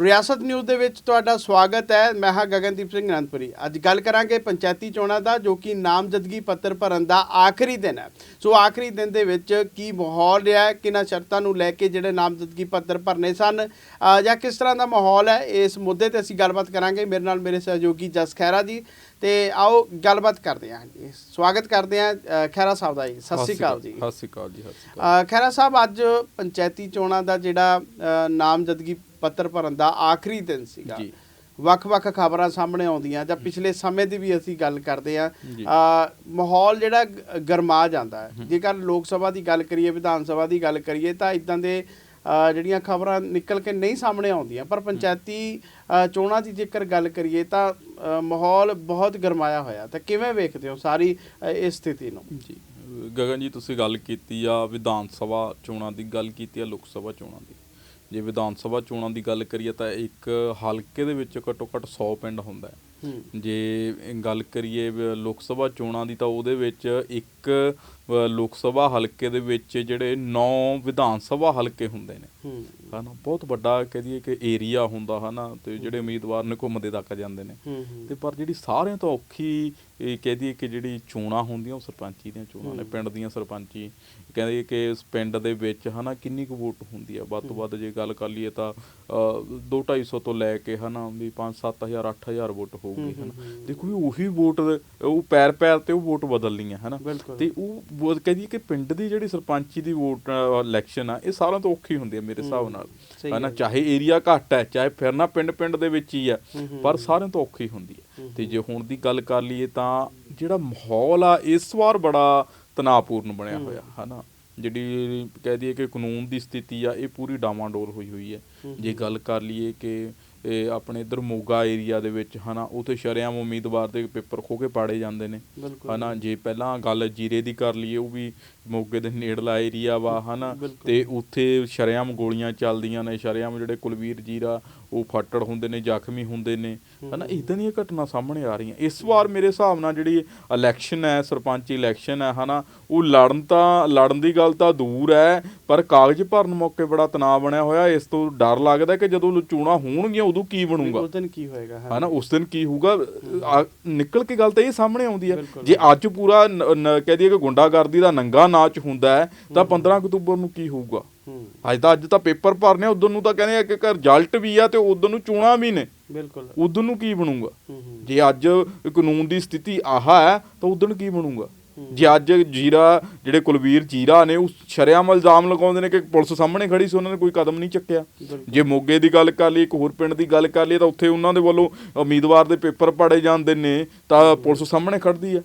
ਰਿਆਸਤ ਨਿਊਜ਼ ਦੇ ਵਿੱਚ ਤੁਹਾਡਾ ਸਵਾਗਤ ਹੈ। ਮੈਂ ਹਾਂ ਗਗਨਦੀਪ ਸਿੰਘ ਅਨੰਦਪੁਰੀ ਅੱਜ ਗੱਲ ਕਰਾਂਗੇ ਪੰਚਾਇਤੀ ਚੋਣਾਂ ਦਾ ਜੋ ਕਿ ਨਾਮਜ਼ਦਗੀ ਪੱਤਰ ਭਰਨ ਦਾ ਆਖਰੀ ਦਿਨ ਹੈ। ਸੋ ਆਖਰੀ ਦਿਨ ਦੇ ਵਿੱਚ ਕੀ ਮਾਹੌਲ ਰਿਹਾ ਹੈ? ਕਿਹਨਾਂ ਸ਼ਰਤਾਂ ਨੂੰ ਲੈ ਕੇ ਜਿਹੜੇ ਨਾਮਜ਼ਦਗੀ ਪੱਤਰ ਭਰਨੇ ਸਨ? ਜਾਂ ਕਿਸ ਤਰ੍ਹਾਂ ਦਾ ਮਾਹੌਲ ਹੈ? ਇਸ ਮੁੱਦੇ ਤੇ ਅਸੀਂ ਗੱਲਬਾਤ ਕਰਾਂਗੇ। ਮੇਰੇ ਨਾਲ ਮੇਰੇ ਸਹਿਯੋਗੀ ਜਸ ਖੈਰਾ ਜੀ। ਤੇ ਆਓ ਗੱਲਬਾਤ ਕਰਦੇ ਹਾਂ ਜੀ। ਸਵਾਗਤ ਕਰਦੇ ਹਾਂ ਖੈਰਾ ਸਾਹਿਬ ਦਾ ਜੀ। ਸਤਿ ਸ਼੍ਰੀ ਅਕਾਲ ਜੀ। ਸਤਿ ਸ਼੍ਰੀ ਅਕਾਲ ਜੀ ਖਹਿਰਾ ਸਾਹਿਬ ਅੱਜ ਪੰਚਾਇਤੀ ਚੋਣਾਂ ਦਾ ਜਿਹੜਾ ਨਾਮਜ਼ਦਗੀ ਪੱਤਰ ਭਰਨ ਦਾ ਆਖਰੀ ਦਿਨ ਸੀਗਾ। ਵੱਖ-ਵੱਖ ਖਬਰਾਂ ਸਾਹਮਣੇ ਆਉਂਦੀਆਂ ਜਾਂ ਪਿਛਲੇ ਸਮੇਂ ਦੀ ਵੀ ਅਸੀਂ ਗੱਲ ਕਰਦੇ ਆ। ਮਾਹੌਲ ਜਿਹੜਾ ਗਰਮਾ ਜਾਂਦਾ ਹੈ। ਜੇਕਰ ਲੋਕ ਸਭਾ ਦੀ ਗੱਲ ਕਰੀਏ ਵਿਧਾਨ ਸਭਾ ਦੀ ਗੱਲ ਕਰੀਏ ਤਾਂ ਇਦਾਂ ਦੇ ਜਿਹੜੀਆਂ ਖਬਰਾਂ ਨਿਕਲ ਕੇ ਨਹੀਂ ਸਾਹਮਣੇ ਆਉਂਦੀਆਂ। ਪਰ ਪੰਚਾਇਤੀ ਚੋਣਾਂ ਦੀ ਜੇਕਰ ਗੱਲ ਕਰੀਏ ਤਾਂ ਮਾਹੌਲ ਬਹੁਤ ਗਰਮਾਇਆ ਹੋਇਆ। ਤਾਂ ਕਿਵੇਂ ਵੇਖਦੇ ਹੋ ਸਾਰੀ ਇਸ ਸਥਿਤੀ ਨੂੰ? ਜੀ। ਗਗਨ ਜੀ ਤੁਸੀਂ ਗੱਲ ਕੀਤੀ ਆ ਵਿਧਾਨ ਸਭਾ ਚੋਣਾਂ ਦੀ ਗੱਲ ਕੀਤੀ ਆ ਲੋਕ ਸਭਾ ਚੋਣਾਂ ਦੀ। ਜੇ ਵਿਧਾਨ ਸਭਾ ਚੋਣਾਂ ਦੀ ਗੱਲ ਕਰੀਏ ਤਾਂ ਇੱਕ ਹਲਕੇ ਦੇ ਵਿੱਚ ਘੱਟੋ ਘੱਟ 100 ਪਿੰਡ ਹੁੰਦਾ ਹੈ। ਜੇ ਗੱਲ ਕਰੀਏ ਲੋਕ ਸਭਾ ਚੋਣਾਂ ਦੀ ਤਾਂ ਉਹਦੇ ਵਿੱਚ ਇੱਕ ਲੋਕ ਸਭਾ ਹਲਕੇ ਦੇ ਵਿੱਚ ਜਿਹੜੇ 9 ਵਿਧਾਨ ਸਭਾ ਹਲਕੇ ਹੁੰਦੇ ਨੇ। ਹੂੰ। ਹਨਾ ਬਹੁਤ ਵੱਡਾ ਕਹਿ ਦਈਏ ਕਿ ਏਰੀਆ ਹੁੰਦਾ ਹਨਾ ਤੇ ਜਿਹੜੇ ਉਮੀਦਵਾਰ ਨੇ ਘੁੰਮਦੇ ਤੱਕ ਜਾਂਦੇ ਨੇ। ਹੂੰ ਹੂੰ। ਤੇ ਪਰ ਜਿਹੜੀ ਸਾਰਿਆਂ ਤੋਂ ਔਖੀ ਕਹਿ ਦਈਏ ਕਿ ਜਿਹੜੀ ਚੋਣਾਂ ਹੁੰਦੀਆਂ ਉਹ ਸਰਪੰਚੀ ਦੀਆਂ ਚੋਣਾਂ ਨੇ ਹੂੰ। ਪਿੰਡ ਦੀਆਂ ਸਰਪੰਚੀ। ਕਹਿੰਦੇ ਕਿ ਇਸ ਪਿੰਡ ਦੇ ਵਿੱਚ ਹਨਾ ਕਿੰਨੀ ਕੁ ਵੋਟ ਹੁੰਦੀ ਆ। ਵੱਧ ਤੋਂ ਵੱਧ ਜੇ ਗੱਲ ਕਰ ਲਈਏ ਤਾਂ 2 250 ਤੋਂ ਲੈ ਕੇ ਹਨਾ ਵੀ 5 7000 8000 ਵੋਟ ਹੋਊਗੀ ਹੂੰ, ਹਨਾ। ਹੂੰ, ਹੂੰ। ਦੇਖੋ ਵੀ ਉਹੀ ਵੋਟ ਉਹ ਪੈਰ ਪੈਰ ਤੇ ਉਹ ਵੋਟ ਬਦਲਣੀ ਆ ਹਨਾ। ਤੇ ਉਹ ਵੋਟ ਕਹਿ ਦਈਏ ਕਿ ਪਿੰਡ ਦੀ ਜਿਹੜੀ ਸਰਪੰਚੀ ਦੀ ਵੋਟ ਇਲੈਕਸ਼ਨ ਆ ਇਹ ਸਾਰਿਆਂ ਤੋਂ ਔਖੀ ਹੁੰਦੀ ਆ ਮੇਰੇ ਹਿਸਾਬ ਹੂੰ, ਨਾਲ ਹਨਾ ਗੱਲ। ਚਾਹੇ ਏਰੀਆ ਘੱਟ ਹੈ ਚਾਹੇ ਫਿਰਨਾ ਪਿੰਡ ਪਿੰਡ ਦੇ ਵਿੱਚ ਹੀ ਆ ਹੂੰ, ਹੂੰ, ਪਰ ਹੂੰ। ਸਾਰਿਆਂ ਤੋਂ ਔਖੀ ਹੁੰਦੀ ਹੈ। ਹੂੰ, ਤੇ ਜੇ ਹੁਣ ਦੀ ਗੱਲ ਕਰ ਲਈਏ ਤਾਂ ਜਿਹੜਾ ਮਾਹੌਲ ਆ ਇਸ ਵਾਰ ਬੜਾ ਤਣਾਅਪੂਰਨ ਬਣਿਆ ਹੋਇਆ ਹਨਾ। ਜਿਹੜੀ ਕਹਿ ਦਈਏ ਕਿ ਕਾਨੂੰਨ ਦੀ ਸਥਿਤੀ ਆ ਇਹ ਪੂਰੀ ਡਾਵਾਂਡੋਲ ਹੋਈ ਹੋਈ ਹੈ। ਹੂੰ, ਜੇ ਗੱਲ ਕਰ ਲਈਏ ਕਿ ਇਹ ਆਪਣੇ ਇਧਰ ਮੋਗਾ ਏਰੀਆ ਦੇ ਵਿੱਚ ਹਨਾ ਉਥੇ ਸ਼ਰੇਆਮ ਉਮੀਦਵਾਰ ਦੇ ਪੇਪਰ ਖੋ ਕੇ ਪਾੜੇ ਜਾਂਦੇ ਨੇ। ਹਨਾ ਜੇ ਪਹਿਲਾਂ ਗੱਲ ਜੀਰੇ ਦੀ ਕਰ ਲਈਏ ਉਹ ਵੀ ਮੋਗੇ ਦੇ ਨੇੜਲਾ ਏਰੀਆ ਵਾ ਹਨਾ। ਤੇ ਉੱਥੇ ਸ਼ਰੇਆਮ ਗੋਲੀਆਂ ਚੱਲਦੀਆਂ ਨੇ। ਸ਼ਰੇਆਮ ਜਿਹੜੇ ਕੁਲਵੀਰ ਜੀਰਾ ਉਹ ਫੱਟੜ ਹੁੰਦੇ ਨੇ ਜ਼ਖਮੀ ਹੁੰਦੇ ਨੇ। ਹਨਾ ਇਦਾਂ ਦੀਆਂ ਘਟਨਾ ਸਾਹਮਣੇ ਆ ਰਹੀਆਂ। ਇਸ ਵਾਰ ਮੇਰੇ ਹਿਸਾਬ ਨਾਲ ਜਿਹੜੀ ਇਲੈਕਸ਼ਨ ਹੈ ਸਰਪੰਚੀ ਇਲੈਕਸ਼ਨ ਹੈ ਹਨਾ ਉਹ ਲੜਨ ਤਾਂ ਲੜਨ ਦੀ ਗੱਲ ਤਾਂ ਦੂਰ ਹੈ ਪਰ ਕਾਗਜ਼ ਭਰਨ ਮੌਕੇ ਬੜਾ ਤਣਾਅ ਬਣਿਆ ਹੋਇਆ। ਇਸ ਤੋਂ ਡਰ ਲੱਗਦਾ ਕਿ ਜਦੋਂ ਚੋਣਾਂ ਹੋਣਗੀਆਂ ਉਦੋਂ ਕੀ ਬਣੂਗਾ? ਉਸ ਦਿਨ ਕੀ ਹੋਏਗਾ ਹਨਾ ਉਸ ਦਿਨ ਕੀ ਹੋਊਗਾ? ਨਿਕਲ ਕੇ ਗੱਲ ਤਾਂ ਇਹ ਸਾਹਮਣੇ ਆਉਂਦੀ ਹੈ। ਜੇ ਅੱਜ ਪੂਰਾ ਕਹਿ ਦਈਏ ਕਿ ਗੁੰਡਾਗਰਦੀ ਦਾ ਨੰਗਾ ਨਾਚ ਹੁੰਦਾ ਹੈ ਤਾਂ 15 ਅਕਤੂਬਰ ਨੂੰ ਕੀ ਹੋਊਗਾ? ਅੱਜ ਤਾਂ ਅੱਜ ਤਾਂ ਪੇਪਰ ਭਰਨੇ ਉਦੋਂ ਨੂੰ ਤਾਂ ਕਹਿੰਦੇ ਆ ਕਿ ਰਿਜ਼ਲਟ ਵੀ ਆ ਤੇ ਉਦੋਂ ਨੂੰ ਚੋਣਾਂ ਵੀ ਨੇ। ਬਿਲਕੁਲ। ਉਦੋਂ ਨੂੰ ਕੀ ਬਣੂਗਾ? ਜੇ ਅੱਜ ਕਾਨੂੰਨ ਦੀ ਸਥਿਤੀ ਆਹ ਹੈ ਤਾਂ ਉਦੋਂ ਕੀ ਬਣੂਗਾ। ਜੇ ਅੱਜ ਜੀਰਾ ਜਿਹੜੇ ਕੁਲਵੀਰ ਜੀਰਾ ਨੇ ਉਹ ਸ਼ਰੇਆਮ ਇਲਜ਼ਾਮ ਲਗਾਉਂਦੇ ਨੇ ਕਿ ਪੁਲਿਸ ਸਾਹਮਣੇ ਖੜੀ ਸੀ ਉਹਨਾਂ ਨੇ ਕੋਈ ਕਦਮ ਨਹੀਂ ਚੱਕਿਆ। ਜੇ ਮੋਗੇ ਦੀ ਗੱਲ ਕਰ ਲਈ ਇੱਕ ਹੋਰ ਪਿੰਡ ਦੀ ਗੱਲ ਕਰ ਲਈ ਤਾਂ ਉੱਥੇ ਉਹਨਾਂ ਦੇ ਵੱਲੋਂ ਉਮੀਦਵਾਰ ਦੇ ਪੇਪਰ ਪਾੜੇ ਜਾਂਦੇ ਨੇ ਤਾਂ ਪੁਲਿਸ ਸਾਹਮਣੇ ਖੜਦੀ ਹੂੰ।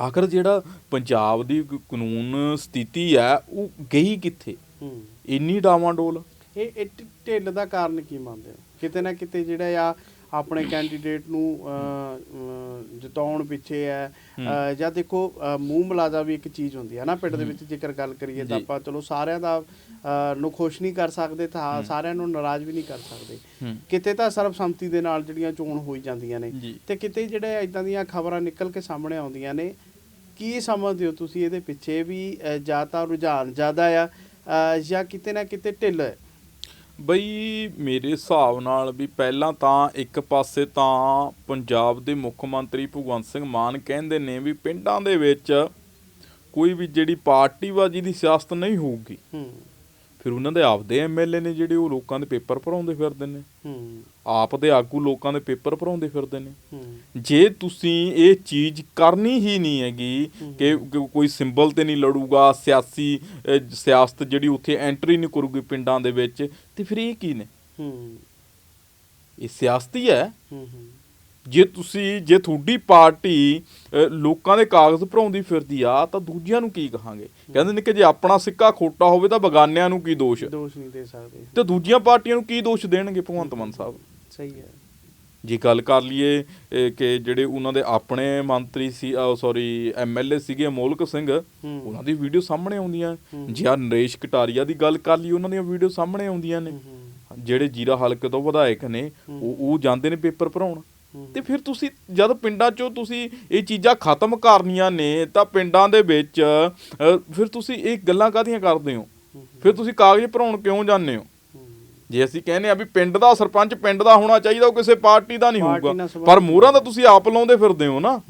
ਆਖਰ ਜਿਹੜਾ ਪੰਜਾਬ ਦੀ ਕ- ਕਾਨੂੰਨ ਸਥਿਤੀ ਹੈ ਉਹ ਗਈ ਕਿੱਥੇ? ਹੂੰ। ਇੰਨੀ ਡਾਵਾਂਡੋਲ ਇਹ ਇਹ ਢਿ- ਢਿੱਲ ਦਾ ਕਾਰਨ ਕੀ ਮੰਨਦੇ ਹੋ? ਕਿਤੇ ਨਾ ਕਿਤੇ ਜਿਹੜਾ ਆ ਆਪਣੇ ਕੈਂਡੀਡੇਟ ਨੂੰ ਅਹ, ਅਹ, ਜਿਤਾਉਣ ਪਿੱਛੇ ਹੈ ਅਹ, ਜਾਂ ਦੇਖੋ ਅਹ, ਮੂੰਹ ਮਲਾਜਾ ਵੀ ਇੱਕ ਚੀਜ਼ ਹੁੰਦੀ ਹੈ ਨਾ ਪਿੰਡ ਦੇ ਵਿੱਚ ਜੇਕਰ ਗੱਲ ਕਰੀਏ ਤਾਂ ਜੀ। ਆਪਾਂ ਚਲੋ ਸਾਰਿਆਂ ਦਾ ਅਹ, ਨੂੰ ਖੁਸ਼ ਨਹੀਂ ਕਰ ਸਕਦੇ ਤਾਂ ਸਾਰਿਆਂ ਨੂੰ ਨਾਰਾਜ਼ ਵੀ ਨਹੀਂ ਕਰ ਸਕਦੇ। ਹੂੰ। ਕਿਤੇ ਤਾਂ ਸਰਬਸੰਮਤੀ ਦੇ ਨਾਲ ਜਿਹੜੀਆਂ ਚੋਣ ਹੋਈ ਜਾਂਦੀਆਂ ਨੇ ਜੀ। ਤੇ ਕਿਤੇ ਜਿਹੜੇ ਇਦਾਂ ਦੀਆਂ ਖਬਰਾਂ ਨਿਕਲ ਕੇ ਸਾਹਮਣੇ ਆਉਂਦੀਆਂ ਨੇ ਕੀ ਸਮਝਦੇ ਹੋ ਤੁਸੀਂ ਇਹਦੇ ਪਿੱਛੇ ਵੀ ਜਾਂ ਤਾਂ ਰੁਝਾਨ ਜ਼ਿਆਦਾ ਆ ਜਾਂ ਕਿਤੇ ਨਾ ਕਿਤੇ ਢਿੱਲ ਹੈ? ਬਈ ਮੇਰੇ ਹਿਸਾਬ ਨਾਲ ਵੀ ਪਹਿਲਾਂ ਤਾਂ ਇੱਕ ਪਾਸੇ ਤਾਂ ਪੰਜਾਬ ਦੇ ਮੁੱਖ ਮੰਤਰੀ ਭਗਵੰਤ ਸਿੰਘ ਮਾਨ ਕਹਿੰਦੇ ਨੇ ਵੀ ਪਿੰਡਾਂ ਦੇ ਵਿੱਚ ਕੋਈ ਵੀ ਜਿਹੜੀ ਪਾਰਟੀਬਾਜ਼ੀ ਦੀ ਸਿਆਸਤ ਨਹੀਂ ਹੋਊਗੀ। ਹੂੰ। ਫਿਰ ਉਹਨਾਂ ਦੇ ਆਪਦੇ ਐਮਐਲਏ ਨੇ ਜਿਹੜੇ ਉਹ ਲੋਕਾਂ ਦੇ ਪੇਪਰ ਭਰਾਉਂਦੇ ਫਿਰਦੇ ਨੇ। ਹੂੰ। ਆਪ ਦੇ ਆਗੂ ਲੋਕਾਂ ਦੇ ਪੇਪਰ ਭਰਾਉਂਦੇ ਫਿਰਦੇ ਨੇ। ਹੂੰ। ਜੇ ਤੁਸੀਂ ਇਹ ਚੀਜ਼ ਕਰਨੀ ਹੀ ਨਹੀਂ ਹੈਗੀ ਕਿ ਕੋਈ ਸਿੰਬਲ ਤੇ ਨਹੀਂ ਲੜੂਗਾ ਸਿਆਸੀ ਸਿਆਸਤ ਜਿਹੜੀ ਉੱਥੇ ਐਂਟਰੀ ਨਹੀਂ ਕਰੂਗੀ ਪਿੰਡਾਂ ਦੇ ਵਿੱਚ ਤੇ ਫਿਰ ਇਹ ਕੀ ਨੇ? ਹੂੰ। ਇਹ ਸਿਆਸਤੀ ਹੈ। ਹੂੰ ਹੂੰ। ਜੇ ਤੁਸੀਂ ਜੇ ਤੁਹਾਡੀ ਪਾਰਟੀ ਲੋਕਾਂ ਦੇ ਕਾਗਜ਼ ਭਰਾਉਂਦੀ ਫਿਰਦੀ ਆ ਤਾਂ ਦੂਜਿਆਂ ਨੂੰ ਕੀ ਕਹਾਂਗੇ? ਕਹਿੰਦੇ ਨੇ ਕਿ ਜੇ ਆਪਣਾ ਸਿੱਕਾ ਖੋਟਾ ਹੋਵੇ ਤਾਂ ਬਗਾਨਿਆਂ ਨੂੰ ਕੀ ਦੋਸ਼? ਦੋਸ਼ ਨਹੀਂ ਦੇ ਸਕਦੇ। ਤੇ ਦੂਜੀਆਂ ਪਾਰਟੀਆਂ ਨੂੰ ਕੀ ਦੋਸ਼ ਦੇਣਗੇ ਭਗਵੰਤ ਮਾਨ ਸਾਹਿਬ? ਸਹੀ ਹੈ। ਜੇ ਗੱਲ ਕਰ ਲਈਏ ਕਿ ਜਿਹੜੇ ਉਹਨਾਂ ਦੇ ਆਪਣੇ ਮੰਤਰੀ ਸੀ ਸੌਰੀ ਐਮਐਲਏ ਸੀਗੇ ਅਮੋਲਕ ਸਿੰਘ ਉਹਨਾਂ ਦੀ ਵੀਡੀਓ ਸਾਹਮਣੇ ਆਉਂਦੀਆਂ। ਜੇ ਆ ਨਰੇਸ਼ ਕਟਾਰੀਆ ਦੀ ਗੱਲ ਕਰ ਲਈ ਉਹਨਾਂ ਦੀਆਂ ਵੀਡੀਓ ਸਾਹਮਣੇ ਆਉਂਦੀਆਂ ਨੇ। ਜਿਹੜੇ ਜੀਰਾ ਹਲਕੇ ਤੋਂ ਵਿਧਾਇਕ ਨੇ ਉਹ ਉਹ ਜਾਂਦੇ ਨੇ ਪੇਪਰ ਭਰਾਉਣ। ਤੇ ਫਿਰ ਤੁਸੀਂ ਜਦ ਪਿੰਡਾਂ 'ਚੋਂ ਤੁਸੀਂ ਇਹ ਚੀਜ਼ਾਂ ਖਤਮ ਕਰਨੀਆਂ ਨੇ ਤਾਂ ਪਿੰਡਾਂ ਦੇ ਵਿੱਚ ਫਿਰ ਤੁਸੀਂ ਇਹ ਗੱਲਾਂ ਕਾਹਦੀਆਂ ਕਰਦੇ ਹੋ? ਫਿਰ ਤੁਸੀਂ ਕਾਗਜ਼ ਭਰਾਉਣ ਕਿਉਂ ਜਾਂਦੇ ਹੋ? ਜੇ ਅਸੀਂ ਕਹਿੰਦੇ ਆ ਵੀ ਪਿੰਡ ਦਾ ਸਰਪੰਚ ਪਿੰਡ ਦਾ ਹੋਣਾ ਚਾਹੀਦਾ ਉਹ ਕਿਸੇ ਪਾਰਟੀ ਦਾ ਨਹੀਂ ਹੋਊਗਾ। ਪਰ ਮੋਹਰਾਂ ਤਾਂ ਤੁਸੀਂ ਆਪ ਲਾਉਂਦੇ ਫਿਰਦੇ ਹੋ ਨਾ।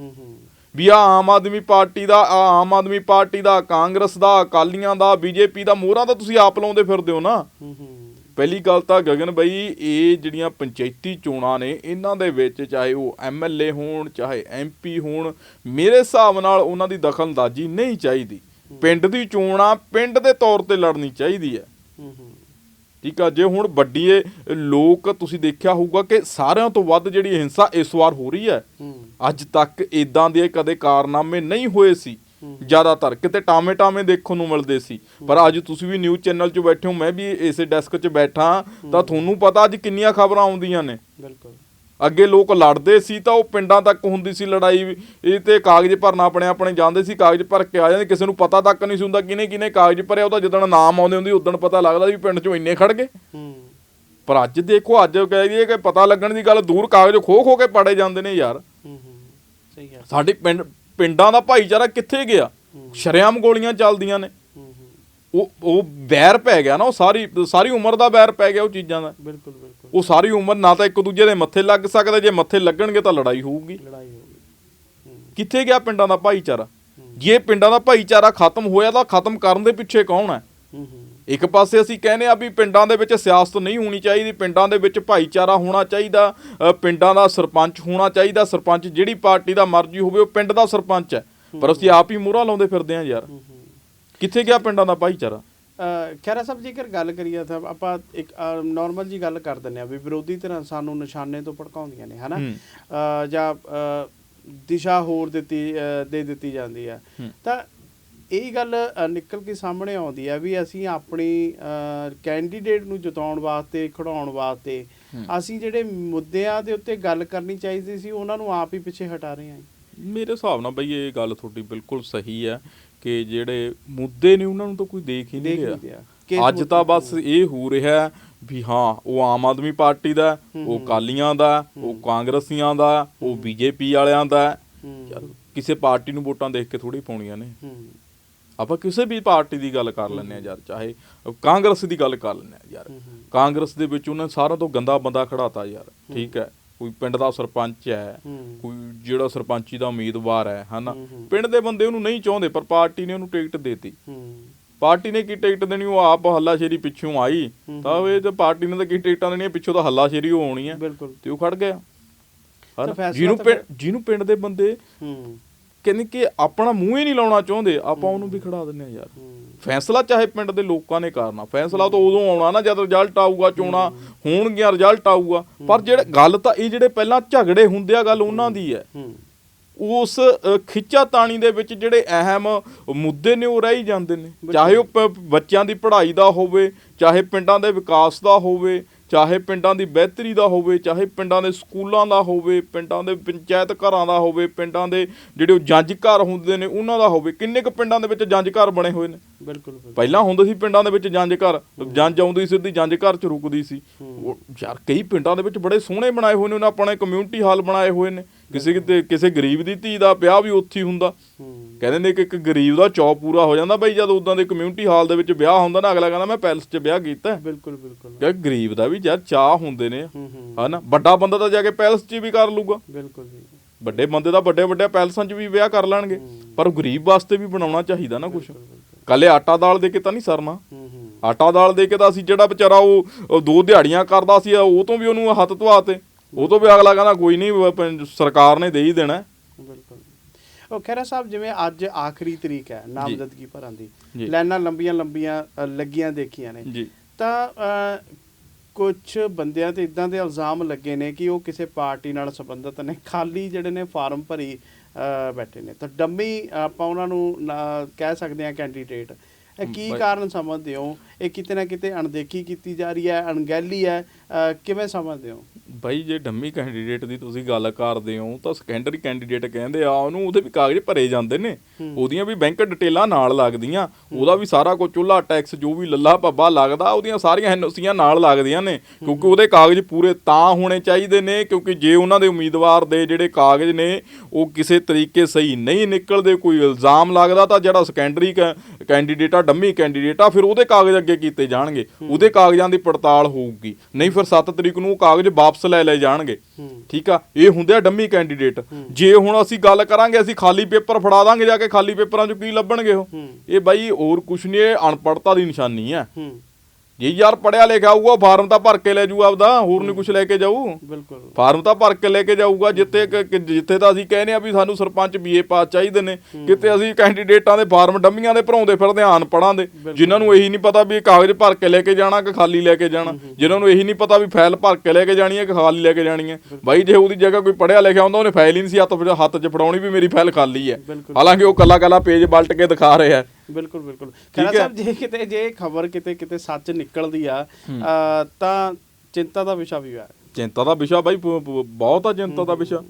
ਵੀ ਆ ਆਮ ਆਦਮੀ ਪਾਰਟੀ ਦਾ ਆ ਆਮ ਆਦਮੀ ਪਾਰਟੀ ਦਾ ਕਾਂਗਰਸ ਦਾ ਅਕਾਲੀਆਂ ਦਾ ਬੀਜੇਪੀ ਦਾ ਮੋਹਰਾਂ ਤਾਂ ਤੁਸੀਂ ਆਪ ਲਾਉਂਦੇ ਫਿਰਦੇ ਹੋ ਨਾ। ਪਹਿਲੀ ਗੱਲ ਤਾਂ ਗਗਨ ਬਈ ਇਹ ਜਿਹੜੀਆਂ ਪੰਚਾਇਤੀ ਚੋਣਾਂ ਨੇ ਇਹਨਾਂ ਦੇ ਵਿੱਚ ਚਾਹੇ ਉਹ ਐਮਐਲਏ ਹੋਣ ਚਾਹੇ ਐਮਪੀ ਹੋਣ ਮੇਰੇ ਹਿਸਾਬ ਨਾਲ ਉਹਨਾਂ ਦੀ ਦਖਲਅੰਦਾਜ਼ੀ ਨਹੀਂ ਚਾਹੀਦੀ। ਪਿੰਡ ਦੀ ਚੋਣਾਂ ਪਿੰਡ ਦੇ ਤੌਰ ਤੇ ਲੜਨੀ ਚਾਹੀਦੀ ਹੈ। ਠੀਕ ਆ ਜੇ ਹੁਣ ਵੱਡੀ ਲੋਕ ਤੁਸੀਂ ਦੇਖਿਆ ਹੋਊਗਾ ਕਿ ਸਾਰਿਆਂ ਤੋਂ ਵੱਧ ਜਿਹੜੀ ਹਿੰਸਾ ਇਸ ਵਾਰ ਹੋ ਰਹੀ ਹੂੰ। ਅੱਜ ਤੱਕ ਇਦਾਂ ਦੇ ਕਦੇ ਕਾਰਨਾਮੇ ਨਹੀਂ ਹੋਏ ਸੀ। ਜ਼ਿਆਦਾਤਰ। ਕਿਤੇ ਟਾਮੇ ਟਾਮੇ ਦੇਖਣ ਨੂੰ ਮਿਲਦੇ ਸੀ। ਪਰ ਅੱਜ ਤੁਸੀਂ ਵੀ ਨਿਊਜ਼ ਚੈਨਲ 'ਚ ਬੈਠੇ ਹੋ ਮੈਂ ਵੀ ਇਸੇ ਡੈਸਕ 'ਚ ਬੈਠਾ ਤਾਂ ਤੁਹਾਨੂੰ ਪਤਾ ਅੱਜ ਕਿੰਨੀਆਂ ਖਬਰਾਂ ਆਉਂਦੀਆਂ ਨੇ। ਬਿਲਕੁਲ। ਅੱਗੇ ਲੋਕ ਲੜਦੇ ਸੀ ਤਾਂ ਉਹ ਪਿੰਡਾਂ ਤੱਕ ਹੁੰਦੀ ਸੀ ਲੜਾਈ। ਇਹ ਤੇ ਕਾਗਜ਼ ਭਰਨਾ ਆਪਣੇ ਆਪਣੇ ਜਾਂਦੇ ਸੀ ਕਾਗਜ਼ ਭਰ ਕੇ ਆ ਜਾਂਦੇ। ਕਿਸੇ ਨੂੰ ਪਤਾ ਤੱਕ ਨਹੀਂ ਸੀ ਹੁੰਦਾ ਕਿਨੇ ਕਿਨੇ ਕਾਗਜ਼ ਭਰਿਆ। ਉਹਦਾ ਜਦੋਂ ਨਾਮ ਆਉਂਦੇ ਹੁੰਦੀ ਉਦੋਂ ਪਤਾ ਲੱਗਦਾ ਵੀ ਪਿੰਡ 'ਚੋਂ ਇੰਨੇ ਖੜ ਗਏ। ਪਰ ਅੱਜ ਦੇਖੋ ਅੱਜ ਕਹਿ ਦਈਏ ਕਿ ਪਤਾ ਲੱਗਣ ਦੀ ਗੱਲ ਦੂਰ ਕਾਗਜ਼ ਖੋ ਖੋ ਕੇ ਪੜੇ ਜਾਂਦੇ ਨੇ ਯਾਰ। ਸਹੀ ਹੈ ਸਾਡੇ ਪਿੰਡ ਪਿੰਡਾਂ ਦਾ ਭਾਈਚਾਰਾ ਕਿੱਥੇ ਗਿਆ? ਸ਼ਰੇਆਮ ਗੋਲੀਆਂ ਚੱਲਦੀਆਂ ਨੇ। ਉਹ ਉਹ ਬੈਰ ਪੈ ਗਿਆ ਨਾ ਉਹ ਸਾਰੀ ਸਾਰੀ ਉਮਰ ਦਾ ਬੈਰ ਪੈ ਗਿਆ ਉਹ ਚੀਜ਼ਾਂ ਦਾ। ਬਿਲਕੁਲ ਬਿਲਕੁਲ। ਉਹ ਸਾਰੀ ਉਮਰ ਨਾ ਤਾਂ ਇੱਕ ਦੂਜੇ ਦੇ ਮੱਥੇ ਲੱਗ ਸਕਦਾ ਜੇ ਮੱਥੇ ਲੱਗਣਗੇ ਤਾਂ ਲੜਾਈ ਹੋਊਗੀ। ਲੜਾਈ ਹੋ ਗਈ ਹੂੰ। ਕਿੱਥੇ ਗਿਆ ਪਿੰਡਾਂ ਦਾ ਭਾਈਚਾਰਾ? ਜੇ ਪਿੰਡਾਂ ਦਾ ਭਾਈਚਾਰਾ ਖਤਮ ਹੋਇਆ ਤਾਂ ਖਤਮ ਕਰਨ ਦੇ ਪਿੱਛੇ ਕੌਣ ਹੈ? ਹੂੰ ਹੂੰ। ਇੱਕ ਪਾਸੇ ਅਸੀਂ ਕਹਿੰਦੇ ਆ ਵੀ ਪਿੰਡਾਂ ਦੇ ਵਿੱਚ ਸਿਆਸਤ ਨਹੀਂ ਹੋਣੀ ਚਾਹੀਦੀ ਪਿੰਡਾਂ ਦੇ ਵਿੱਚ ਭਾਈਚਾਰਾ ਹੋਣਾ ਚਾਹੀਦਾ ਪਿੰਡਾਂ ਦਾ ਸਰਪੰਚ ਹੋਣਾ ਚਾਹੀਦਾ ਸਰਪੰਚ ਜਿਹੜੀ ਪਾਰਟੀ ਦਾ ਮਰਜ਼ੀ ਹੋਵੇ ਉਹ ਪਿੰਡ ਦਾ ਸਰਪੰਚ ਹੈ। ਪਰ ਅਸੀਂ ਆਪ ਹੀ ਮੂਹਰਾ ਲਾਉਂਦੇ ਫਿਰਦੇ ਆ ਯਾਰ। ਕਿੱਥੇ ਗਿਆ ਪਿੰਡਾਂ ਦਾ ਭਾਈਚਾਰਾ? ਖਹਿਰਾ ਸਾਹਿਬ ਜੇਕਰ ਗੱਲ ਕਰੀਏ ਤਾਂ ਆਪਾਂ ਇੱਕ ਨਾਰਮਲ ਜੀ ਗੱਲ ਕਰ ਦਿੰਨੇ ਆ ਵੀ ਵਿਰੋਧੀ ਧਿਰਾਂ ਸਾਨੂੰ ਨਿਸ਼ਾਨੇ ਤੋਂ ਭੜਕਾਉਂਦੀਆਂ ਨੇ ਹਨਾ? ਜਾਂ ਦਿਸ਼ਾ ਹੋਰ ਦਿੱਤੀ ਦੇ ਦਿੱਤੀ ਜਾਂਦੀ ਆ। ਹੂੰ। ਤਾਂ ਇਹ ਗੱਲ ਨਿਕਲ ਕੇ ਸਾਹਮਣੇ ਆਉਂਦੀ ਆ ਵੀ ਅਸੀਂ ਆਪਣੀ ਕੈਂਡੀਡੇਟ ਨੂੰ ਜਿਤਾਉਣ ਵਾਸਤੇ ਖੜਾਉਣ ਵਾਸਤੇ ਅਸੀਂ ਜਿਹੜੇ ਮੁੱਦਿਆਂ ਦੇ ਉੱਤੇ ਗੱਲ ਕਰਨੀ ਚਾਹੀਦੀ ਸੀ ਉਹਨਾਂ ਨੂੰ ਆਪ ਹੀ ਪਿੱਛੇ ਹਟਾ ਰਹੇ ਹਾਂ ਮੇਰੇ ਹਿਸਾਬ ਨਾਲ ਬਈ ਇਹ ਗੱਲ ਤੁਹਾਡੀ ਬਿਲਕੁਲ ਸਹੀ ਹੈ ਕਿ ਜਿਹੜੇ ਮੁੱਦੇ ਨੇ ਉਹਨਾਂ ਨੂੰ ਤਾਂ ਕੋਈ ਦੇਖ ਹੀ ਨਹੀਂ ਰਿਹਾ। ਅੱਜ ਤਾਂ ਬਸ ਇਹ ਹੋ ਰਿਹਾ ਵੀ ਹਾਂ ਉਹ ਆਮ ਆਦਮੀ ਪਾਰਟੀ ਦਾ ਉਹ ਕਾਲੀਆਂ ਦਾ ਉਹ ਕਾਂਗਰਸੀਆਂ ਦਾ ਉਹ ਬੀਜੇਪੀ ਵਾਲਿਆਂ ਦਾ। ਕਿਸੇ ਪਾਰਟੀ ਨੂੰ ਵੋਟਾਂ ਦੇਖ ਕੇ ਥੋੜੀ ਪਾਉਣੀਆਂ ਨੇ। ਆਪਾਂ ਕਿਸੇ ਵੀ ਪਾਰਟੀ ਦੀ ਗੱਲ ਕਰ ਲੈਂਦੇ ਆ ਯਾਰ ਚਾਹੇ ਕਾਂਗਰਸ ਦੀ ਗੱਲ ਕਰ ਲੈਂਦੇ ਆ ਯਾਰ। ਕਾਂਗਰਸ ਦੇ ਵਿੱਚ ਉਹਨਾਂ ਸਾਰਿਆਂ ਤੋਂ ਗੰਦਾ ਬੰਦਾ ਖੜਾਤਾ ਯਾਰ ਠੀਕ ਹੈ। ਕੋਈ ਪਿੰਡ ਦਾ ਸਰਪੰਚ ਹੈ ਕੋਈ ਜਿਹੜਾ ਸਰਪੰਚੀ ਦਾ ਉਮੀਦਵਾਰ ਹੈ ਹਨਾ। ਪਿੰਡ ਦੇ ਬੰਦੇ ਉਹਨੂੰ ਨਹੀਂ ਚਾਹੁੰਦੇ ਪਰ ਪਾਰਟੀ ਨੇ ਉਹਨੂੰ ਟਿਕਟ ਦੇਤੀ। ਪਾਰਟੀ ਨੇ ਕੀ ਟਿਕਟ ਦੇਣੀ ਉਹ ਆਪ ਹੱਲਾਸ਼ੇਰੀ ਪਿੱਛੋਂ ਆਈ। ਤਾਂ ਇਹ ਤੇ ਪਾਰਟੀ ਨੇ ਤਾਂ ਕੀ ਟਿਕਟਾਂ ਦੇਣੀਆਂ ਪਿੱਛੋਂ ਤਾਂ ਹੱਲਾਸ਼ੇਰੀ ਉਹ ਆਉਣੀ ਹੈ ਤੇ ਉਹ ਖੜ ਗਿਆ। ਜਿਹਨੂੰ ਜਿਹਨੂੰ ਪਿੰਡ ਦੇ ਬੰਦੇ ਕਹਿੰਦੇ ਕਿ ਆਪਣਾ ਮੂੰਹ ਹੀ ਨਹੀਂ ਲਾਉਣਾ ਚਾਹੁੰਦੇ ਆਪਾਂ ਉਹਨੂੰ ਵੀ ਖੜਾ ਦਿੰਨੇ ਆ ਯਾਰ। ਫੈਸਲਾ ਚਾਹੇ ਪਿੰਡ ਦੇ ਲੋਕਾਂ ਨੇ ਕਰਨਾ ਫੈਸਲਾ ਤਾਂ ਉਦੋਂ ਆਉਣਾ ਨਾ ਜਦ ਰਿਜ਼ਲਟ ਆਊਗਾ ਚੋਣਾ ਹੋਣਗੀਆਂ ਰਿਜ਼ਲਟ ਆਊਗਾ। ਪਰ ਜਿਹੜੇ ਗੱਲ ਤਾਂ ਇਹ ਜਿਹੜੇ ਪਹਿਲਾਂ ਝਗੜੇ ਹੁੰਦੇ ਆ ਗੱਲ ਉਹਨਾਂ ਦੀ ਹੈ। ਉਸ ਅ, ਖਿੱਚਾਤਾਣੀ ਦੇ ਵਿੱਚ ਜਿਹੜੇ ਅਹਿਮ ਮੁੱਦੇ ਨੇ ਉਹ ਰਹਿ ਹੀ ਜਾਂਦੇ ਨੇ। ਚਾਹੇ ਉਹ ਬੱਚਿਆਂ ਦੀ ਪੜ੍ਹਾਈ ਦਾ ਹੋਵੇ ਚਾਹੇ ਪਿੰਡਾਂ ਦੇ ਵਿਕਾਸ ਦਾ ਹੋਵੇ ਚਾਹੇ ਪਿੰਡਾਂ ਦੀ ਬਿਹਤਰੀ ਦਾ ਹੋਵੇ ਚਾਹੇ ਪਿੰਡਾਂ ਦੇ ਸਕੂਲਾਂ ਦਾ ਹੋਵੇ ਪਿੰਡਾਂ ਦੇ ਪੰਚਾਇਤ ਘਰਾਂ ਦਾ ਹੋਵੇ ਪਿੰਡਾਂ ਦੇ ਜਿਹੜੇ ਉਹ ਜੰਜ ਘਰ ਹੁੰਦੇ ਨੇ ਉਹਨਾਂ ਦਾ ਹੋਵੇ ਕਿੰਨੇ ਕੁ ਪਿੰਡਾਂ ਦੇ ਵਿੱਚ ਜੰਜ ਘਰ ਬਣੇ ਹੋਏ ਨੇ? ਬਿਲਕੁਲ ਪਹਿਲਾਂ ਹੁੰਦੇ ਸੀ ਪਿੰਡਾਂ ਦੇ ਵਿੱਚ ਜੰਜ ਘਰ ਜੰਜ ਆਉਂਦੀ ਸੀ ਸਿੱਧੀ ਜੰਜ ਘਰ ਚ ਰੁਕਦੀ ਸੀ। ਉਹ ਯਾਰ ਕਈ ਪਿੰਡਾਂ ਦੇ ਵਿੱਚ ਬੜੇ ਸੋਹਣੇ ਬਣਾਏ ਹੋਏ ਨੇ ਉਹਨਾਂ ਆਪਣੇ ਕਮਿਊਨਿਟੀ ਹਾਲ ਬਣਾਏ ਹੋਏ ਨੇ। ਕਿਸੇ ਕਿਤੇ ਕਿਸੇ ਗਰੀਬ ਦੀ ਧੀ ਦਾ ਵਿਆਹ ਵੀ ਉੱਥੇ ਹੀ ਹੁੰਦਾ। ਕਹਿੰਦੇ ਨੇ ਕਿ ਇੱਕ ਗਰੀਬ ਦਾ ਚੌ ਪੂਰਾ ਹੋ ਜਾਂਦਾ ਬਈ ਜਦ ਉਦਾਂ ਦੇ ਕਮਿਊਨਿਟੀ ਹਾਲ ਦੇ ਵਿੱਚ ਵਿਆਹ ਹੁੰਦਾ ਨਾ ਅਗਲਾ ਕਹਿੰਦਾ ਮੈਂ ਪੈਲਸ 'ਚ ਵਿਆਹ ਕੀਤਾ। ਬਿਲਕੁਲ ਬਿਲਕੁਲ। ਯਾਰ ਗਰੀਬ ਦਾ ਵੀ ਯਾਰ ਚਾਹ ਹੁੰਦੇ ਨੇ ਹਨਾ? ਵੱਡਾ ਬੰਦਾ ਤਾਂ ਜਾ ਕੇ ਪੈਲਸ 'ਚ ਵੀ ਕਰ ਲੂਗਾ। ਬਿਲਕੁਲ ਜੀ। ਵੱਡੇ ਬੰਦੇ ਤਾਂ ਵੱਡੇ ਵੱਡੇ ਪੈਲਸਾਂ 'ਚ ਵੀ ਵਿਆਹ ਕਰ ਲੈਣਗੇ। ਪਰ ਗਰੀਬ ਵਾਸਤੇ ਵੀ ਬਣਾਉਣਾ ਚਾਹੀਦਾ ਨਾ ਕੁਝ ਕੱਲੇ ਆਟਾ ਦਾਲ ਦੇ ਕੇ ਤਾਂ ਨਹੀਂ ਸਰਨਾ। ਆਟਾ ਦਾਲ ਦੇ ਕੇ ਤਾਂ ਅਸੀਂ ਜਿਹੜਾ ਵਿਚਾਰਾ ਉਹ ਦੋ ਦਿਹਾੜੀਆਂ ਕਰਦਾ ਸੀ ਉਹ ਤੋਂ ਵੀ ਉਹਨੂੰ ਹੱਥ ਧਵਾਤੇ ਉਹ ਤੋਂ ਵੀ ਅਗਲਾ ਕਹਿੰਦਾ ਕੋਈ ਨਹੀਂ ਸਰਕਾਰ ਨੇ ਦੇ ਹੀ ਦੇਣਾ। ਬਿਲਕੁਲ। ਉਹ ਖੈਰਾ ਸਾਹਿਬ ਜਿਵੇਂ ਅੱਜ ਆਖਰੀ ਤਰੀਕ ਹੈ ਨਾਮਜ਼ਦਗੀ ਭਰਨ ਦੀ। ਲਾਈਨਾਂ ਲੰਬੀਆਂ ਲੰਬੀਆਂ ਲੱਗੀਆਂ ਦੇਖੀਆਂ ਨੇ। ਤਾਂ ਕੁਝ ਬੰਦਿਆਂ ਤੇ ਇਦਾਂ ਦੇ ਇਲਜ਼ਾਮ ਲੱਗੇ ਨੇ ਕਿ ਉਹ ਕਿਸੇ ਪਾਰਟੀ ਨਾਲ ਸੰਬੰਧਿਤ ਨੇ। ਖਾਲੀ ਜਿਹੜੇ ਨੇ ਫਾਰਮ ਭਰੀ ਬੈਠੇ ਨੇ। ਤਾਂ ਡੰਮੀ ਆਪਾਂ ਉਹਨਾਂ ਨੂੰ ਕਹਿ ਸਕਦੇ ਹਾਂ ਕੈਂਡੀਡੇਟ ਇਹ ਕੀ ਕਾਰਨ ਸਮਝਦੇ ਹੋ? ਇਹ ਕਿਤੇ ਨਾ ਕਿਤੇ ਅਣਦੇਖੀ ਕੀਤੀ ਜਾ ਰਹੀ ਹੈ ਅਣਗਹਿਲੀ ਹੈ। ਕਿਵੇਂ ਸਮਝਦੇ ਹੋ? ਬਾਈ ਜੇ ਡੰਮੀ ਕੈਂਡੀਡੇਟ ਦੀ ਤੁਸੀਂ ਗੱਲ ਕਰਦੇ ਹੋ ਤਾਂ ਸੈਕੰਡਰੀ ਕੈਂਡੀਡੇਟ ਕਹਿੰਦੇ ਆ ਉਹਨੂੰ ਉਹਦੇ ਵੀ ਕਾਗਜ਼ ਭਰੇ ਜਾਂਦੇ ਨੇ। ਉਹਦੀਆਂ ਵੀ ਬੈਂਕ ਡਿਟੇਲਾਂ ਨਾਲ ਲੱਗਦੀਆਂ ਉਹਦਾ ਵੀ ਸਾਰਾ ਕੁਝ ਚੁੱਲਾ ਟੈਕਸ ਜੋ ਵੀ ਲੱਲਾ ਪੱਬਾ ਲੱਗਦਾ ਉਹਦੀਆਂ ਸਾਰੀਆਂ ਐਨਓਸੀਆਂ ਨਾਲ ਲੱਗਦੀਆਂ ਨੇ ਕਿਉਂਕਿ ਉਹਦੇ ਕਾਗਜ਼ ਪੂਰੇ ਤਾਂ ਹੋਣੇ ਚਾਹੀਦੇ ਨੇ ਕਿਉਂਕਿ ਜੇ ਉਹਨਾਂ ਦੇ ਉਮੀਦਵਾਰ ਦੇ ਜਿਹੜੇ ਕਾਗਜ਼ ਨੇ ਉਹ ਕਿਸੇ ਤਰੀਕੇ ਸਹੀ ਨਹੀਂ ਨਿਕਲਦੇ ਕੋਈ ਇਲਜ਼ਾਮ ਲੱਗਦਾ ਤਾਂ ਜਿਹੜਾ ਸੈਕੰਡਰੀ ਕੈਂਡੀਡੇਟ ਆ ਡੰਮੀ ਕੈਂਡੀਡੇਟ ਆ ਫਿਰ ਉਹਦੇ ਕਾਗਜ਼ ਅੱਗੇ ਕੀਤੇ ਜਾਣਗੇ। ਉਹਦੇ ਕਾਗਜ਼ਾਂ ਦੀ ਪੜਤਾਲ ਹੋਊਗੀ। ਨਹੀਂ ਫਿਰ 7 ਤਰੀਕ ਨੂੰ ਉਹ ਕਾਗਜ਼ ਵਾਪਸ ਲੈ ਲਏ ਜਾਣਗੇ। ਠੀਕ ਆ? ਇਹ ਹੁੰਦੇ ਆ ਡੰਮੀ ਕੈਂਡੀਡੇਟ। ਜੇ ਹੁਣ ਅਸੀਂ ਗੱਲ ਕਰਾਂਗੇ ਅਸੀਂ ਖਾਲੀ ਪੇਪਰ ਫੜਾ ਦਾਂਗੇ ਜਾ ਕੇ ਖਾਲੀ ਪੇਪਰਾਂ 'ਚ ਕੀ ਲੱਭਣਗੇ ਉਹ? ਇਹ ਬਾਈ ਹੋਰ ਕੁਛ ਨਹੀਂ ਇਹ ਅਨਪੜਤਾ ਦੀ ਨਿਸ਼ਾਨੀ ਆ ਹੂੰ। ਜੇ ਯਾਰ ਪੜਿਆ ਲਿਖਿਆ ਹੋਊਗਾ ਫਾਰਮ ਤਾਂ ਭਰ ਕੇ ਲੈ ਜਾਊ ਆਪਦਾ ਹੋਰ ਨਹੀਂ ਕੁਛ ਲੈ ਕੇ ਜਾਊ। ਬਿਲਕੁਲ। ਫਾਰਮ ਤਾਂ ਭਰ ਕੇ ਲੈ ਕੇ ਜਾਊਗਾ ਜਿੱਥੇ ਕ- ਕ- ਜਿੱਥੇ ਤਾਂ ਅਸੀਂ ਕਹਿੰਦੇ ਆ ਵੀ ਸਾਨੂੰ ਸਰਪੰਚ ਬੀਏ ਪਾਸ ਚਾਹੀਦੇ ਨੇ ਕਿਤੇ ਅਸੀਂ ਕੈਂਡੀਡੇਟਾਂ ਦੇ ਫਾਰਮ ਡੰਮੀਆਂ ਦੇ ਭਰਾਉਂਦੇ ਫਿਰਦੇ ਆਨ ਪੜਾਂ ਦੇ। ਜਿਨ੍ਹਾਂ ਨੂੰ ਇਹੀ ਨਹੀਂ ਪਤਾ ਵੀ ਇਹ ਕਾਗਜ਼ ਭਰ ਕੇ ਲੈ ਕੇ ਜਾਣਾ ਕਿ ਖਾਲੀ ਲੈ ਕੇ ਜਾਣਾ। ਜਿਨ੍ਹਾਂ ਨੂੰ ਇਹੀ ਨਹੀਂ ਪਤਾ ਵੀ ਫਾਈਲ ਭਰ ਕੇ ਲੈ ਕੇ ਜਾਣੀ ਹੈ ਕਿ ਖਾਲੀ ਲੈ ਕੇ ਜਾਣੀ ਹੈ। ਬਾਈ ਜੇ ਉਹਦੀ ਜਗ੍ਹਾ ਕੋਈ ਪੜਿਆ ਲਿਖਿਆ ਹੁੰਦਾ ਉਹਨੇ ਫਾਈਲ ਹੀ ਨਹੀਂ ਸੀ ਹੱਥ ਹੱਥ 'ਚ ਫੜਾਉਣੀ ਵੀ ਮੇਰੀ ਫਾਈਲ ਖਾਲੀ ਹੈ। ਹਾਲਾਂਕਿ ਉਹ ਕੱਲਾ ਕੱਲਾ ਪੇਜ ਪਲਟ ਕੇ ਦਿਖਾ ਰਿਹਾ ਹੈ। ਬਿਲਕੁਲ ਬਿਲਕੁਲ। ਖੈਰਾ। ਸਾਹਿਬ ਜੇ ਕਿਤੇ ਜੇ ਖਬਰ ਕਿਤੇ ਕਿਤੇ ਸੱਚ ਨਿਕਲਦੀ ਆ ਤਾਂ ਚਿੰਤਾ ਦਾ ਵਿਸ਼ਾ ਵੀ ਹੈ। ਚਿੰਤਾ ਦਾ ਵਿਸ਼ਾ ਬਾਈ ਬਹੁਤ ਆ ਚਿੰਤਾ ਦਾ ਵਿਸ਼ਾ।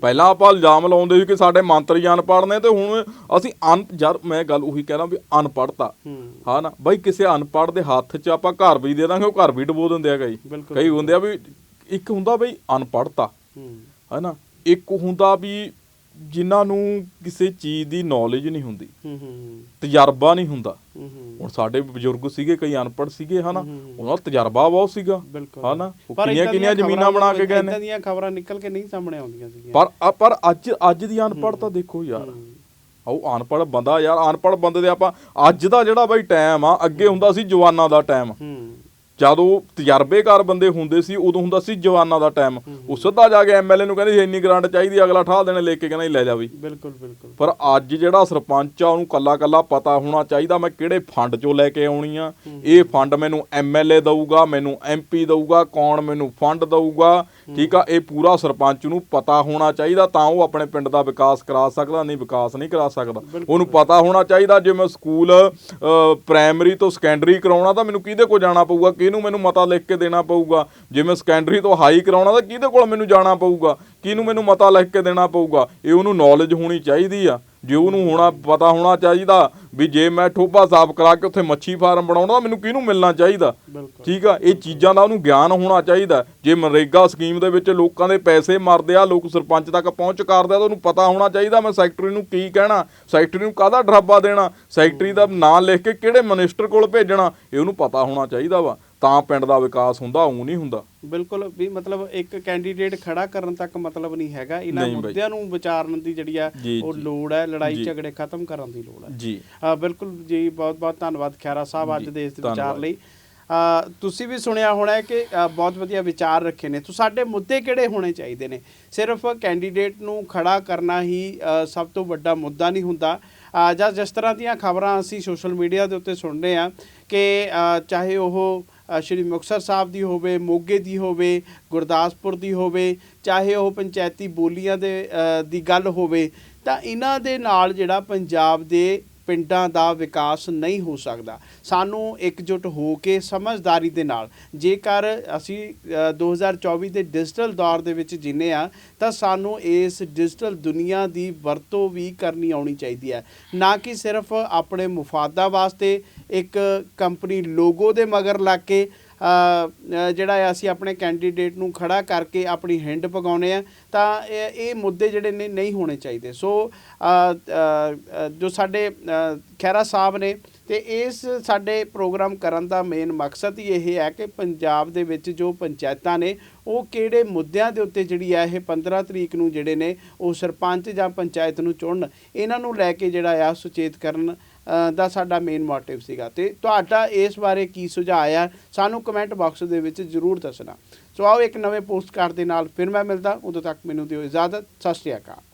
ਪਹਿਲਾਂ ਆਪਾਂ ਇਲਜ਼ਾਮ ਲਾਉਂਦੇ ਸੀ ਕਿ ਸਾਡੇ ਮੰਤਰੀ ਅਨਪੜ੍ਹ ਨੇ ਤੇ ਹੁਣ ਅਸੀਂ ਅਨ ਯਾਰ ਮੈਂ ਗੱਲ ਉਹੀ ਕਹਿ ਰਹਾ ਵੀ ਅਨਪੜ੍ਹਤਾ। ਹੂੰ। ਨਾ ਬਾਈ ਕਿਸੇ ਅਨਪੜ੍ਹ ਦੇ ਹੱਥ 'ਚ ਆਪਾਂ ਘਰ ਵੀ ਦੇ ਦਾਂਗੇ ਉਹ ਘਰ ਵੀ ਡਬੋ ਦਿੰਦੇ ਆ ਕਈ। ਕਈ ਹੁੰਦੇ ਆ ਵੀ ਇੱਕ ਹੁੰਦਾ ਬਈ ਅਨਪੜ੍ਹਤਾ। ਹੈ ਨਾ ਇੱਕ ਹੁੰਦਾ ਵੀ ਜਿਨ੍ਹਾਂ ਨੂੰ ਕਿਸੇ ਚੀਜ਼ ਦੀ ਨੌਲੇਜ ਨਹੀਂ ਹੁੰਦੀ ਹੂੰ ਹੂੰ ਤਜਰਬਾ ਨਹੀਂ ਹੁੰਦਾ। ਹੂੰ ਹੂੰ। ਹੁਣ ਸਾਡੇ ਬਜ਼ੁਰਗ ਸੀਗੇ ਕਈ ਅਨਪੜ੍ਹ ਸੀਗੇ ਹਨਾ? ਉਹਨਾਂ ਦਾ ਤਜਰਬਾ ਬਹੁਤ ਸੀਗਾ ਹਨਾ? ਕਿੰਨੀਆਂ ਕਿੰਨੀਆਂ ਜ਼ਮੀਨਾਂ ਬਣਾ ਕੇ ਗਏ ਨੇ। ਦੀਆਂ ਖਬਰਾਂ ਨਿਕਲ ਕੇ ਨਹੀਂ ਸਾਹਮਣੇ ਆਉਂਦੀਆਂ ਸੀਗੀਆਂ। ਪਰ ਪਰ ਅੱਜ ਅੱਜ ਦੀ ਅਨਪੜ੍ਹਤਾ ਦੇਖੋ ਯਾਰ। ਉਹ ਅਨਪੜ੍ਹ ਬੰਦਾ ਯਾਰ ਅਨਪੜ੍ਹ ਬੰਦੇ ਦੇ ਆਪਾਂ ਅੱਜ ਦਾ ਜਿਹੜਾ ਬਾਈ ਟਾਈਮ ਆ ਅੱਗੇ ਹੁੰਦਾ ਸੀ ਜਵਾਨਾਂ ਦਾ ਟਾਈਮ ਹੂੰ। ਜਦੋਂ ਤਜਰਬੇਕਾਰ ਬੰਦੇ ਹੁੰਦੇ ਸੀ ਉਦੋਂ ਹੁੰਦਾ ਸੀ ਜਵਾਨਾਂ ਦਾ ਟਾਈਮ ਉਹ ਸਿੱਧਾ ਜਾ ਕੇ ਐਮਐਲਏ ਨੂੰ ਕਹਿੰਦੇ ਸੀ ਇੰਨੀ ਗ੍ਰਾਂਟ ਚਾਹੀਦੀ ਅਗਲਾ ਠਾਹ ਦੇਣੇ ਲੈ ਕੇ ਕਹਿੰਦਾ ਲੈ ਜਾ ਵੀ ਬਿਲਕੁਲ ਬਿਲਕੁਲ। ਪਰ ਅੱਜ ਜਿਹੜਾ ਸਰਪੰਚ ਆ ਉਹਨੂੰ ਕੱਲਾ ਕੱਲਾ ਪਤਾ ਹੋਣਾ ਚਾਹੀਦਾ ਮੈਂ ਕਿਹੜੇ ਫੰਡ ਚੋਂ ਲੈ ਕੇ ਆਉਣੀ ਆ। ਇਹ ਫੰਡ ਮੈਨੂੰ ਐਮਐਲਏ ਦਊਗਾ ਮੈਨੂੰ ਐਮਪੀ ਦਊਗਾ ਕੌਣ ਮੈਨੂੰ ਫੰਡ ਦਊਗਾ ਠੀਕ ਆ ਇਹ ਪੂਰਾ ਸਰਪੰਚ ਨੂੰ ਪਤਾ ਹੋਣਾ ਚਾਹੀਦਾ ਤਾਂ ਉਹ ਆਪਣੇ ਪਿੰਡ ਦਾ ਵਿਕਾਸ ਕਰਾ ਸਕਦਾ ਨਹੀਂ ਵਿਕਾਸ ਨਹੀਂ ਕਰਾ ਸਕਦਾ। ਉਹਨੂੰ ਪਤਾ ਹੋਣਾ ਚਾਹੀਦਾ ਜੇ ਮੈਂ ਸਕੂਲ ਪ੍ਰਾਇਮਰੀ ਤੋਂ ਸੈਕੰਡਰੀ ਕਰਾਉਣਾ ਤਾਂ ਮੈਨੂੰ ਕਿਹਦੇ ਕੋਲ ਜਾਣਾ ਪਊਗਾ? ਕਿਹਨੂੰ ਮੈਨੂੰ ਮਤਾ ਲਿਖ ਕੇ ਦੇਣਾ ਪਊਗਾ? ਜੇ ਮੈਂ ਸੈਕੰਡਰੀ ਤੋਂ ਹਾਈ ਕਰਾਉਣਾ ਤਾਂ ਕਿਹਦੇ ਕੋਲ ਮੈਨੂੰ ਜਾਣਾ ਪਊਗਾ? ਕਿਹਨੂੰ ਮੈਨੂੰ ਮਤਾ ਲਿਖ ਕੇ ਦੇਣਾ ਪਊਗਾ? ਇਹ ਉਹਨੂੰ ਨੌਲੇਜ ਹੋਣੀ ਚਾਹੀਦੀ ਆ। ਜੇ ਉਹਨੂੰ ਹੋਣਾ ਪਤਾ ਹੋਣਾ ਚਾਹੀਦਾ ਵੀ ਜੇ ਮੈਂ ਠੋਬਾ ਸਾਫ਼ ਕਰਾ ਕੇ ਉੱਥੇ ਮੱਛੀ ਫਾਰਮ ਬਣਾਉਣਾ ਮੈਨੂੰ ਕਿਹਨੂੰ ਮਿਲਣਾ ਚਾਹੀਦਾ? ਠੀਕ ਆ? ਇਹ ਚੀਜ਼ਾਂ ਦਾ ਉਹਨੂੰ ਗਿਆਨ ਹੋਣਾ ਚਾਹੀਦਾ। ਜੇ ਮਨਰੇਗਾ ਸਕੀਮ ਦੇ ਵਿੱਚ ਲੋਕਾਂ ਦੇ ਪੈਸੇ ਮਰਦੇ ਆ ਲੋਕ ਸਰਪੰਚ ਤੱਕ ਪਹੁੰਚ ਕਰਦੇ ਆ ਤਾਂ ਉਹਨੂੰ ਪਤਾ ਹੋਣਾ ਚਾਹੀਦਾ ਮੈਂ ਸੈਕਟਰੀ ਨੂੰ ਕੀ ਕਹਿਣਾ ਸੈਕਟਰੀ ਨੂੰ ਕਾਹਦਾ ਡਰਾਬਾ ਦੇਣਾ ਸੈਕਟਰੀ ਦਾ ਨਾਂ ਲਿਖ ਕੇ ਕਿਹੜੇ ਮਿਨਿਸਟਰ ਕੋਲ ਭੇਜਣਾ ਇਹ ਉਹਨੂੰ ਪਤਾ ਹੋਣਾ ਚਾਹੀਦਾ ਵਾ। ਤਾਂ ਪਿੰਡ ਦਾ ਵਿਕਾਸ ਹੁੰਦਾ ਉਹ ਨਹੀਂ ਹੁੰਦਾ ਬਿਲਕੁਲ ਵੀ ਮਤਲਬ ਇੱਕ ਕੈਂਡੀਡੇਟ ਖੜਾ ਕਰਨ ਤੱਕ ਮਤਲਬ ਨਹੀਂ ਹੈਗਾ ਇਹਨਾਂ। ਮੁੱਦਿਆਂ ਨੂੰ ਵਿਚਾਰਨ ਦੀ ਜਿਹੜੀ ਆ ਉਹ। ਲੋੜ ਹੈ ਲੜਾਈ। ਝਗੜੇ ਖਤਮ ਕਰਨ ਦੀ ਲੋੜ ਹੈ ਜੀ ਹਾਂ ਬਿਲਕੁਲ ਜੀ ਬਹੁਤ ਬਹੁਤ ਧੰਨਵਾਦ ਖੈਰਾ ਸਾਹਿਬ ਅੱਜ ਦੇ ਇਸ ਵਿਚਾਰ। ਲਈ ਤੁਸੀਂ ਵੀ ਸੁਣਿਆ ਹੋਣਾ ਹੈ ਕਿ ਬਹੁਤ ਵਧੀਆ ਵਿਚਾਰ ਰੱਖੇ ਨੇ ਤਾਂ ਸਾਡੇ ਮੁੱਦੇ ਕਿਹੜੇ ਹੋਣੇ ਚਾਹੀਦੇ ਨੇ ਸਿਰਫ ਕੈਂਡੀਡੇਟ ਨੂੰ ਖੜਾ ਕਰਨਾ ਹੀ ਸਭ ਤੋਂ ਵੱਡਾ ਮੁੱਦਾ ਨਹੀਂ ਹੁੰਦਾ ਜਾਂ ਜਿਸ ਤਰ੍ਹਾਂ ਦੀਆਂ ਖਬਰਾਂ ਅਸੀਂ ਸੋਸ਼ਲ ਮੀਡੀਆ ਦੇ ਉੱਤੇ ਸੁਣਦੇ ਆ ਕਿ ਚਾਹੇ ਉਹ ਸ਼੍ਰੀ ਮੁਕਤਸਰ ਸਾਹਿਬ ਦੀ ਹੋਵੇ, ਮੋਗੇ ਦੀ ਹੋਵੇ, ਗੁਰਦਾਸਪੁਰ ਦੀ ਹੋਵੇ, ਚਾਹੇ ਉਹ ਪੰਚਾਇਤੀ ਬੋਲੀਆਂ ਦੇ ਦੀ ਗੱਲ ਹੋਵੇ, ਤਾਂ ਇਹਨਾਂ ਦੇ ਨਾਲ ਜਿਹੜਾ ਪੰਜਾਬ ਦੇ ਪਿੰਡਾਂ ਦਾ ਵਿਕਾਸ ਨਹੀਂ ਹੋ ਸਕਦਾ। ਸਾਨੂੰ ਇਕਜੁੱਟ ਹੋ ਕੇ ਸਮਝਦਾਰੀ ਦੇ ਨਾਲ ਜੇਕਰ ਅਸੀਂ ਅ, 2024 ਦੇ ਡਿਜੀਟਲ ਦੌਰ ਦੇ ਵਿੱਚ ਜਿੰਨੇ ਆ ਤਾਂ ਸਾਨੂੰ ਇਸ ਡਿਜੀਟਲ ਦੁਨੀਆ ਦੀ ਵਰਤੋਂ ਵੀ ਕਰਨੀ ਆਉਣੀ ਚਾਹੀਦੀ ਹੈ। ਨਾ ਕਿ ਸਿਰਫ ਆਪਣੇ ਮੁਫਾਦਾਂ ਵਾਸਤੇ ਇੱਕ ਕੰਪਨੀ ਲੋਗੋ ਦੇ ਮਗਰ ਲੱਗ ਕੇ ਜਿਹੜਾ ਹੈ ਅਸੀਂ ਆਪਣੇ ਕੈਂਡੀਡੇਟ ਨੂੰ ਖੜਾ ਕਰਕੇ ਆਪਣੀ ਹਿੰਡ ਪਗਾਉਣੇ ਆ ਤਾਂ ਇਹ ਇਹ ਮੁੱਦੇ ਜਿਹੜੇ ਨੇ ਨਹੀਂ ਹੋਣੇ ਚਾਹੀਦੇ। ਸੋ ਜੋ ਸਾਡੇ ਅ, ਖਹਿਰਾ ਸਾਹਿਬ ਨੇ ਤੇ ਇਸ ਸਾਡੇ ਪ੍ਰੋਗਰਾਮ ਕਰਨ ਦਾ ਮੇਨ ਮਕਸਦ ਹੀ ਇਹ ਹੈ ਕਿ ਪੰਜਾਬ ਦੇ ਵਿੱਚ ਜੋ ਪੰਚਾਇਤਾਂ ਨੇ ਉਹ ਕਿਹੜੇ ਮੁੱਦਿਆਂ ਦੇ ਉੱਤੇ ਜਿਹੜੀ ਹੈ ਇਹ 15 ਤਰੀਕ ਨੂੰ ਜਿਹੜੇ ਨੇ ਉਹ ਸਰਪੰਚ ਜਾਂ ਪੰਚਾਇਤ ਨੂੰ ਚੁਣਨ ਇਹਨਾਂ ਨੂੰ ਲੈ ਕੇ ਜਿਹੜਾ ਆ ਸੁਚੇਤ ਕਰਨ ਦਾ ਸਾਡਾ ਮੇਨ ਮੋਟਿਵ ਸੀਗਾ। ਤੇ ਤੁਹਾਡਾ ਇਸ ਬਾਰੇ ਕੀ ਸੁਝਾਅ ਆ? ਸਾਨੂੰ ਕਮੈਂਟ ਬਾਕਸ ਦੇ ਵਿੱਚ ਜਰੂਰ ਦੱਸਣਾ। ਸੋ ਆਓ ਇੱਕ ਨਵੇਂ ਪੋਸਟਕਾਰਡ ਦੇ ਨਾਲ ਫਿਰ ਮੈਂ ਮਿਲਦਾ। ਉਦੋਂ ਤੱਕ ਮੈਨੂੰ ਦਿਓ ਇਜਾਜ਼ਤ। ਸਤਿ ਸ਼੍ਰੀ ਅਕਾਲ।